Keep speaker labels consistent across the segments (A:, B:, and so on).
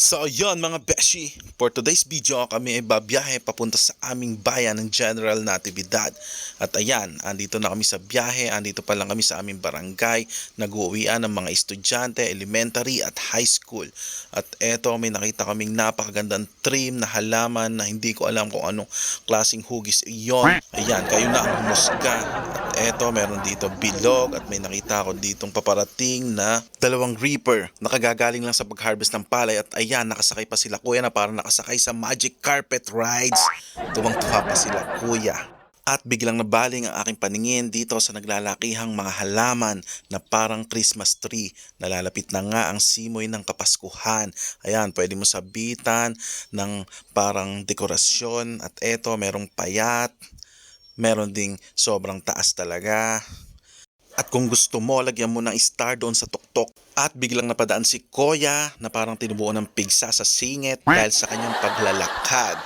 A: So yon mga beshi, for today's video kami ay babiyahe papunta sa aming bayan ng General Natividad. At ayan, andito na kami sa biyahe, andito pa lang kami sa aming barangay, nag-uwian ng mga estudyante, elementary at high school. At eto may nakita kaming napakagandang trim na halaman na hindi ko alam kung anong klaseng hugis iyon. Ayan, kayo na ang humusga. Eto meron dito bilog at may nakita ako ditong paparating na dalawang reaper. Nakagagaling lang sa pag-harvest ng palay at ayan, nakasakay pa sila kuya na parang nakasakay sa magic carpet rides. Tuwang-tuwa pa sila kuya. At biglang nabaling ang aking paningin dito sa naglalakihang mga halaman na parang Christmas tree. Nalalapit na nga ang simoy ng Kapaskuhan. Ayan, pwede mo sabitan ng parang dekorasyon. At eto, merong payat. Meron ding sobrang taas talaga. At kung gusto mo, lagyan mo ng star doon sa tuktok. At biglang napadaan si Koya na parang tinubuan ng pigsa sa singit dahil sa kanyang paglalakad.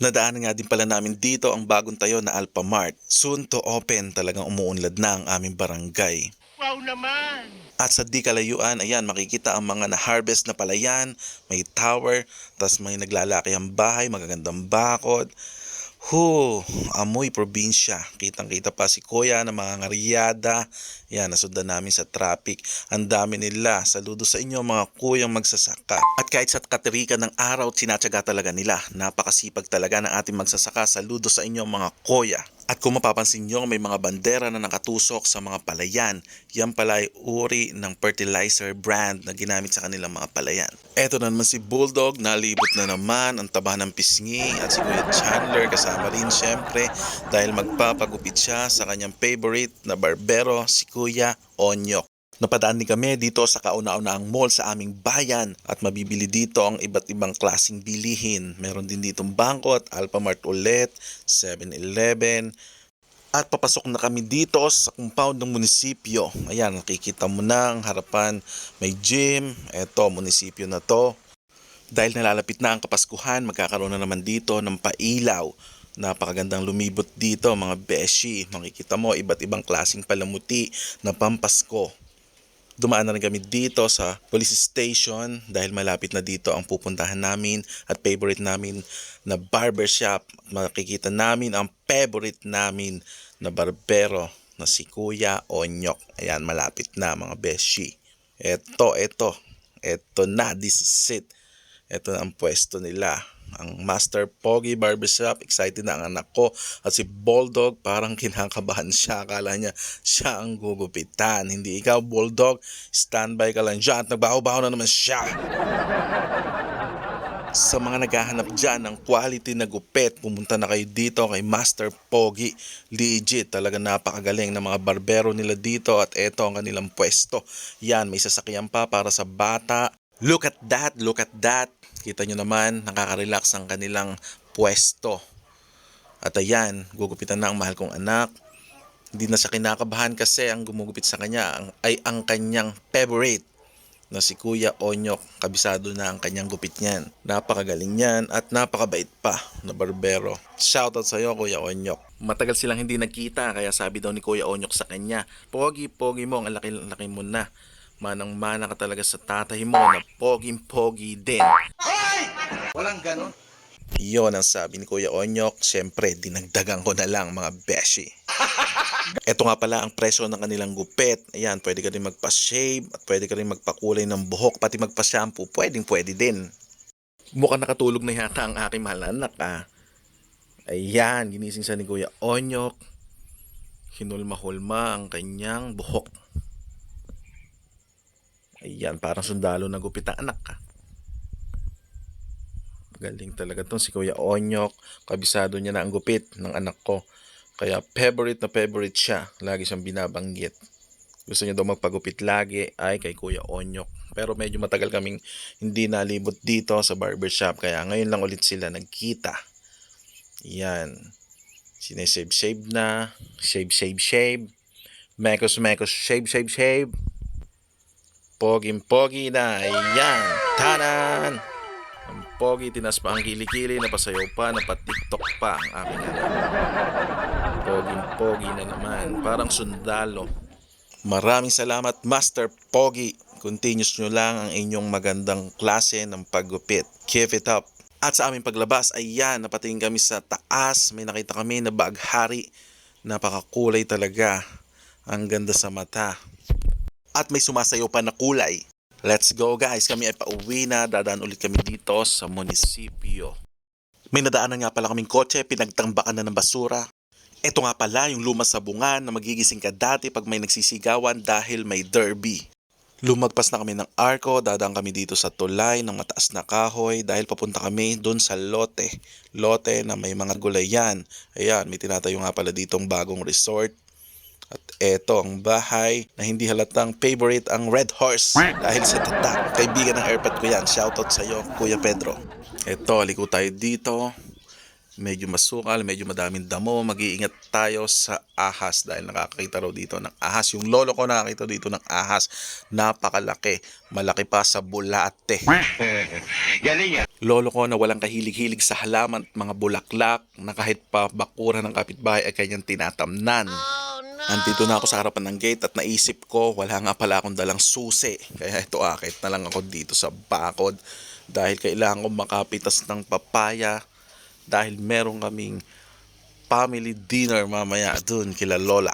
A: Nadaanan nga din pala namin dito ang bagong tayo na Alphamart. Soon to open talagang umuunlad na ang aming barangay.
B: Wow naman!
A: At sa di kalayuan, ayan, makikita ang mga na-harvest na palayan, may tower, tas may naglalaki ang bahay, magagandang bakod. Hu, amoy probinsya. Kitang-kita pa si Kuya na mga ngaryada. Yan, nasundan namin sa traffic. Ang dami nila. Saludo sa inyo mga kuyang magsasaka. At kahit sa katerikan ng araw, sinatsaga talaga nila. Napakasipag talaga ng ating magsasaka. Saludo sa inyo mga kuya. At kung mapapansin nyo, may mga bandera na nakatusok sa mga palayan. Yan pala ay uri ng fertilizer brand na ginamit sa kanilang mga palayan. Eto na naman si Bulldog, nalibot na naman ang taba ng pisngi at si Kuya Chandler kasama rin syempre dahil magpapagupit siya sa kanyang favorite na barbero si Kuya Onyok. Napadaan din kami dito sa kauna-unahang mall sa aming bayan at mabibili dito ang iba't ibang klasing bilihin. Meron din ditong Bangkot, Alphamart ulit, 7-Eleven, at papasok na kami dito sa compound ng munisipyo. Ayan, nakikita mo na ang harapan. May gym. Eto, munisipyo na to. Dahil nalalapit na ang Kapaskuhan, magkakaroon na naman dito ng pailaw. Napakagandang lumibot dito mga beshi. Makikita mo iba't ibang klasing palamuti na pampasko. Dumaan na rin kami dito sa police station dahil malapit na dito ang pupuntahan namin at favorite namin na barbershop. Makikita namin ang favorite namin na barbero na si Kuya Onyok. Ayan, malapit na mga beshi. Eto, eto. Eto na, this is it. Ito na ang pwesto nila. Ang Master Pogi Barbershop. Excited na ang anak ko. At si Bulldog parang kinakabahan siya. Akala niya siya ang gugupitan. Hindi ikaw, Bulldog. Standby ka lang dyan. At nagbaho-baho na naman siya. Sa mga naghahanap dyan ng quality na gupit, pumunta na kayo dito kay Master Pogi. Legit, talaga napakagaling ng mga barbero nila dito at eto ang kanilang pwesto. Yan, may sasakyan pa para sa bata. Look at that, look at that. Kita nyo naman, nakaka-relax ang kanilang pwesto. At ayan, gugupitan na ang mahal kong anak. Hindi na siya kinakabahan kasi ang gumugupit sa kanya ay ang kanyang favorite na si Kuya Onyok. Kabisado na ang kanyang gupit niyan. Napakagaling niyan at napakabait pa na barbero. Shoutout sa iyo Kuya Onyok. Matagal silang hindi nagkita kaya sabi daw ni Kuya Onyok sa kanya, Pogi, pogi mo, ang laki-laki mo na. Manang-mana ka talaga sa tatay mo na poging-pogi din.
B: Walang ganon.
A: Iyon ang sabi ni Kuya Onyok. Siyempre, dinagdagan ko na lang mga beshi. Ito nga pala ang presyo ng kanilang gupit. Ayan, pwede ka rin magpa-shave at pwede ka rin magpakulay ng buhok, pati magpa-shampoo. Pwedeng pwede din. Mukhang nakatulog na yata ang aking mahal na anak ah. Ayan, ginising sa ni Kuya Onyok. Hinulma-hulma ang kanyang buhok. Ayan, parang sundalo na gupit ang anak ah. Galing talaga tong si Kuya Onyok. Kabisado niya na ang gupit ng anak ko. Kaya favorite na favorite siya. Lagi siyang binabanggit. Gusto niya daw magpagupit lagi ay kay Kuya Onyok. Pero medyo matagal kaming hindi nalibot dito sa barbershop. Kaya ngayon lang ulit sila nagkita. Yan. Sinesave-save na. Shave-shave-shave. Mekos-mekos shave-shave-shave. Poging-pogi na. Ayan. Tanan! Ang pogi, tinas pa ang kilikili, napasayaw pa, napatiktok pa ang aking anak. Poging-pogi na naman, parang sundalo. Maraming salamat Master Pogi continuous nyo lang ang inyong magandang klase ng paggupit. Keep it up. At sa aming paglabas, ayan, napatingin kami sa taas. May nakita kami na baghari. Napakakulay talaga. Ang ganda sa mata. At may sumasayaw pa na kulay. Let's go guys, kami ay pauwi na. Dadaan ulit kami dito sa munisipyo. May nadaanan nga pala kaming kotse, pinagtambakan na ng basura. Ito nga pala yung lumang sabungan na magigising ka dati pag may nagsisigawan dahil may derby. Lumagpas na kami ng arko, dadaan kami dito sa tulay ng mataas na kahoy dahil papunta kami doon sa lote. Lote na may mga gulayan. Ayan, may tinatayo nga pala ditong bagong resort. Eto ang bahay na hindi halatang favorite ang Red Horse dahil sa tatak. Kaibigan ng airpot ko yan. Shoutout sa iyo, Kuya Pedro. Eto, liko tayo dito. Medyo masukal, medyo madaming damo. Mag-iingat tayo sa ahas dahil nakakita raw dito ng ahas. Yung lolo ko nakakita dito ng ahas. Napakalaki. Malaki pa sa bulate.
B: Galing yan.
A: Lolo ko na walang kahilig-hilig sa halaman at mga bulaklak na kahit pa bakura ng kapitbahay ay kanyang tinatamnan. Nandito na ako sa harapan ng gate at naisip ko wala nga pala akong dalang susi. Kaya ito akit na lang ako dito sa bakod dahil kailangan ko makapitas ng papaya dahil meron kaming family dinner mamaya dun kila Lola.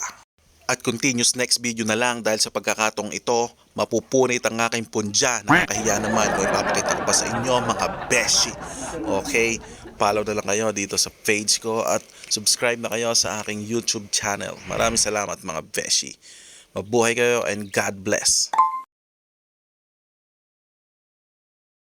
A: At continuous next video na lang dahil sa pagkakatong ito, mapupunit ang aking punja. Nakakahiya naman kung ipapakita ko pa sa inyo mga beshi. Okay? Follow na lang kayo dito sa page ko at subscribe na kayo sa aking YouTube channel. Maraming salamat mga beshi. Mabuhay kayo and God bless.